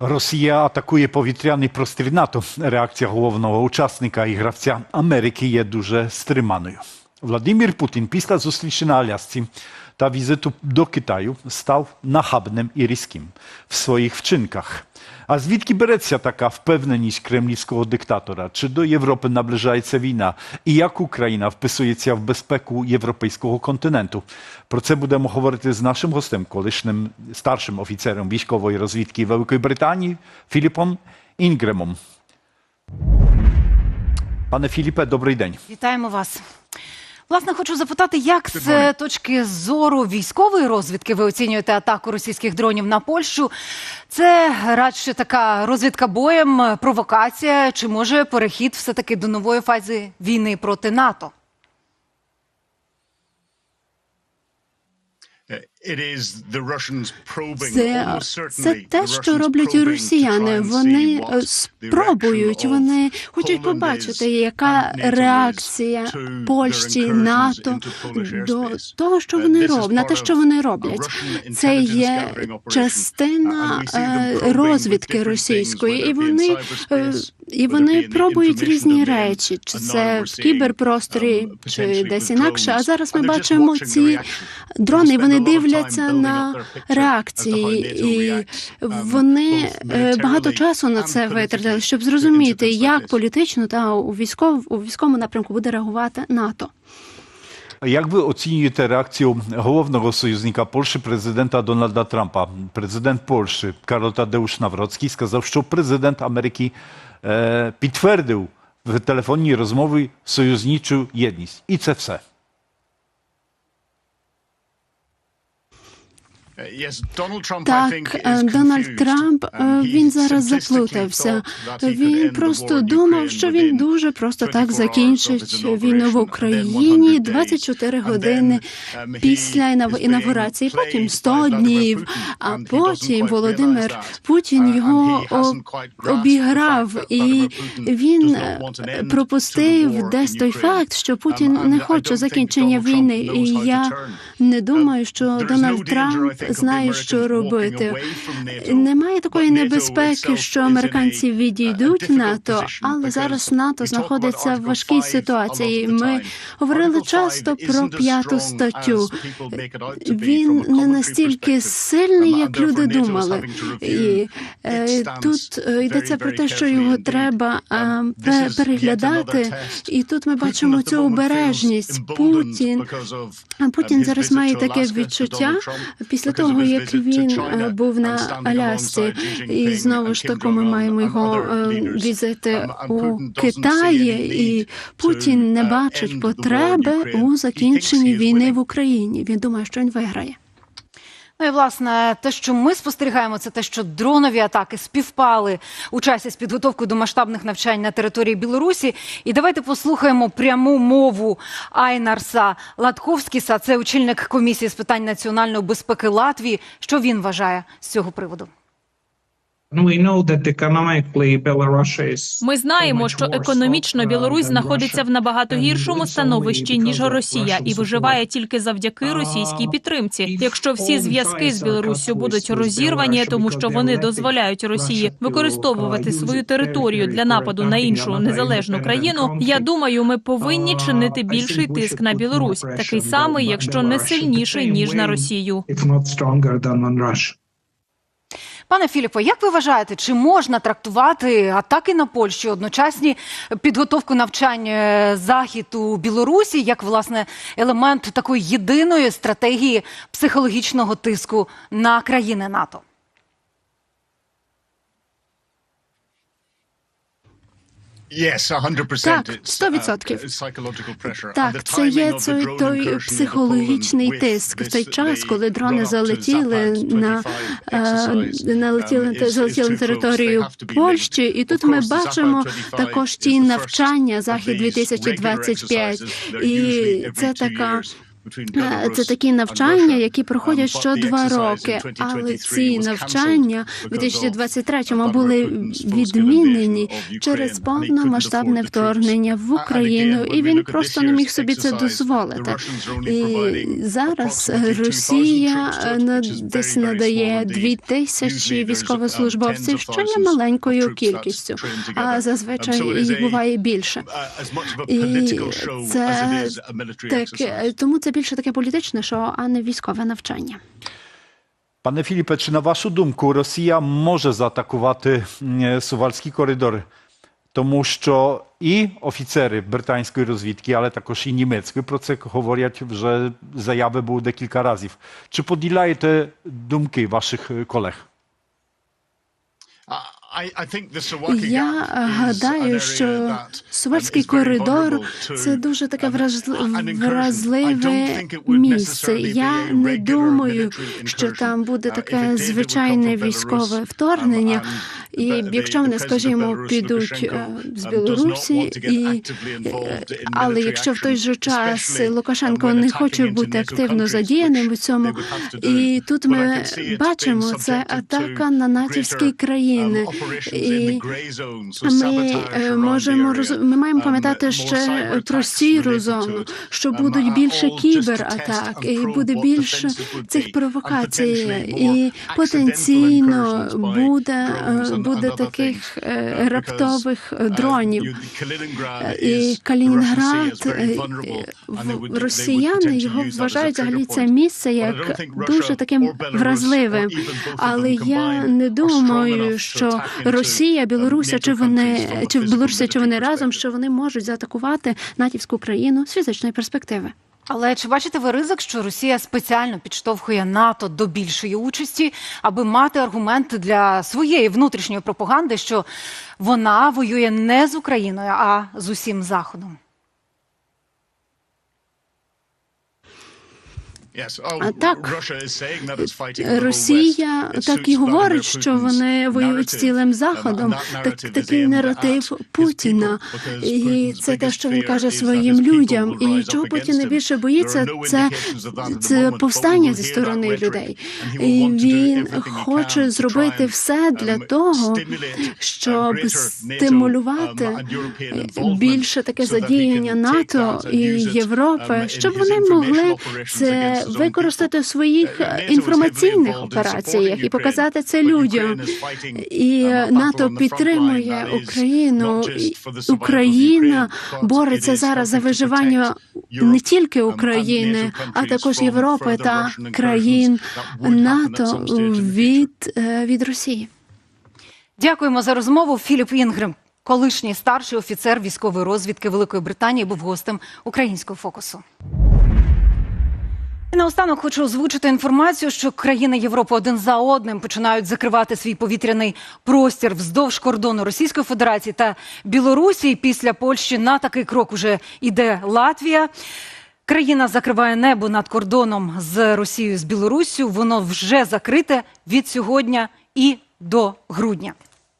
Росія атакує повітряний простір НАТО. Реакція головного учасника і гравця Америки є дуже стриманою. Владимир Путін після зустрічі на Алясці та візиту до Китаю став нахабним і різким в своїх вчинках. А звідки береться така впевненість кремлівського диктатора? Чи до Європи наближається війна? І як Україна вписується в безпеку європейського континенту? Про це будемо говорити з нашим гостем, колишнім старшим офіцером військової розвідки Великої Британії Філіпом Інгремом. Пане Філіпе, добрий день. Вітаємо вас. Власне, хочу запитати, як з точки зору військової розвідки ви оцінюєте атаку російських дронів на Польщу? Це радше така розвідка боєм, провокація, чи може перехід все таки до нової фази війни проти НАТО? Це, це те, що роблять росіяни. Вони е, спробують, вони хочуть побачити, яка реакція Польщі, НАТО до того, що вони роблять, на те, що вони роблять. Це є частина е, розвідки російської, і вони е, і вони пробують різні речі, чи це в кіберпросторі, чи десь інакше. А зараз ми бачимо ці дрони. і Вони дивляться на реакції, і вони е, багато часу на це витратили, щоб зрозуміти, як політично та у військов у військовому напрямку буде реагувати НАТО. Як ви оцінюєте реакцію головного союзника Польщі, президента Дональда Трампа? Президент Польщі Карл Тадeusz Nawrocki сказав, що президент Америки е, підтвердив в телефонній розмові союзничу єдність. І це все. Так, е, Дональд Трамп е, він зараз заплутався. Він просто думав, що він дуже просто так закінчить війну в Україні 24 години після інав- інавгурації, потім 100 днів. А потім Володимир Путін його обіграв, і він е, пропустив десь той факт, що Путін не хоче закінчення війни. І я не думаю, що Дональд Трамп знає, що робити. Немає такої небезпеки, що американці відійдуть НАТО, але зараз НАТО знаходиться в важкій ситуації. Ми говорили часто про п'яту статтю. Він не настільки сильний, як люди думали. І е, тут е, йдеться про те, що його треба е, переглядати. І тут ми бачимо цю обережність. Путін Путін зараз має таке відчуття після того, як він е, був на Алясці, і знову ж таки ми маємо його е, візити у Китаї, і Путін не бачить потреби у закінченні війни в Україні. Він думає, що він виграє. Ну і власне, те, що ми спостерігаємо, це те, що дронові атаки співпали у часі з підготовкою до масштабних навчань на території Білорусі. І давайте послухаємо пряму мову Айнарса Латковськіса, Це очільник комісії з питань національної безпеки Латвії. Що він вважає з цього приводу? Ми знаємо, що економічно Білорусь знаходиться в набагато гіршому становищі ніж Росія, і виживає тільки завдяки російській підтримці. Якщо всі зв'язки з Білоруссю будуть розірвані, тому що вони дозволяють Росії використовувати свою територію для нападу на іншу незалежну країну. Я думаю, ми повинні Uh, чинити більший тиск на Білорусь, такий самий, якщо не сильніший ніж на Росію. Пане Філіпо, як ви вважаєте, чи можна трактувати атаки на Польщу, одночасні підготовку навчань е, захід у Білорусі як власне елемент такої єдиної стратегії психологічного тиску на країни НАТО? Так, 100%. Так, це є цей той психологічний тиск в той час, коли дрони залетіли на е, налетіли на залетіли на територію Польщі, і тут ми бачимо також ті навчання захід 2025 і це така Е, Це такі навчання, які проходять що два роки. Але ці навчання в 2023-му були відмінені через повномасштабне вторгнення в Україну, і він просто не міг собі це дозволити. І зараз Росія е, десь надає дві тисячі військовослужбовців, що є маленькою кількістю, а зазвичай їх буває більше. І це Так, е, тому це більше таке політичне шоу, а не військове навчання. Panie Filipie, czy na waszą думку Rosja może zaatakować mm, Suwalski коридор? Тому що і офіцери британської розвідки, але також і німецької про це говорять вже заяви були декілька разів. Чи поділяєте думки ваших е, колег? Я е, гадаю, що Сувальський коридор це дуже таке вразли- вразливе місце. Я не думаю, що там буде таке звичайне військове вторгнення. І якщо вони, скажімо, підуть е, з Білорусі, і е, але якщо в той же час Лукашенко не хоче бути активно задіяним у цьому, і тут ми бачимо це атака на натівські країни. І ми е, можемо роз- ми маємо пам'ятати ще про сіру зону, що будуть більше кібератак, і буде більше цих провокацій, і потенційно буде, е, буде таких е, раптових е, дронів. І Калінінград росіяни його вважають взагалі це місце як дуже таким вразливим. Але я не думаю, що Росія, Білоруся, чи вони чи в Білорусі, чи вони разом, що вони можуть заатакувати натівську країну з фізичної перспективи. Але чи бачите ви ризик, що Росія спеціально підштовхує НАТО до більшої участі, аби мати аргумент для своєї внутрішньої пропаганди, що вона воює не з Україною, а з усім Заходом? Так, Росія так і говорить, що вони воюють з цілим заходом. Так такий наратив Путіна, і це те, що він каже своїм людям. І чого Путін найбільше боїться, це, це повстання зі сторони людей. І він хоче зробити все для того, щоб стимулювати більше таке задіяння НАТО і Європи, щоб вони могли це використати в своїх е, інформаційних операціях і показати це людям. І НАТО підтримує Україну. Україна бореться зараз за виживання не тільки України, а також Європи та країн НАТО від, е, від Росії. Дякуємо за розмову. Філіп Інгрем, колишній старший офіцер військової розвідки Великої Британії, був гостем українського фокусу. І наостанок хочу озвучити інформацію, що країни Європи один за одним починають закривати свій повітряний простір вздовж кордону Російської Федерації та Білорусі. Після Польщі на такий крок уже йде Латвія. Країна закриває небо над кордоном з Росією з Білоруссю. Воно вже закрите від сьогодні і до грудня.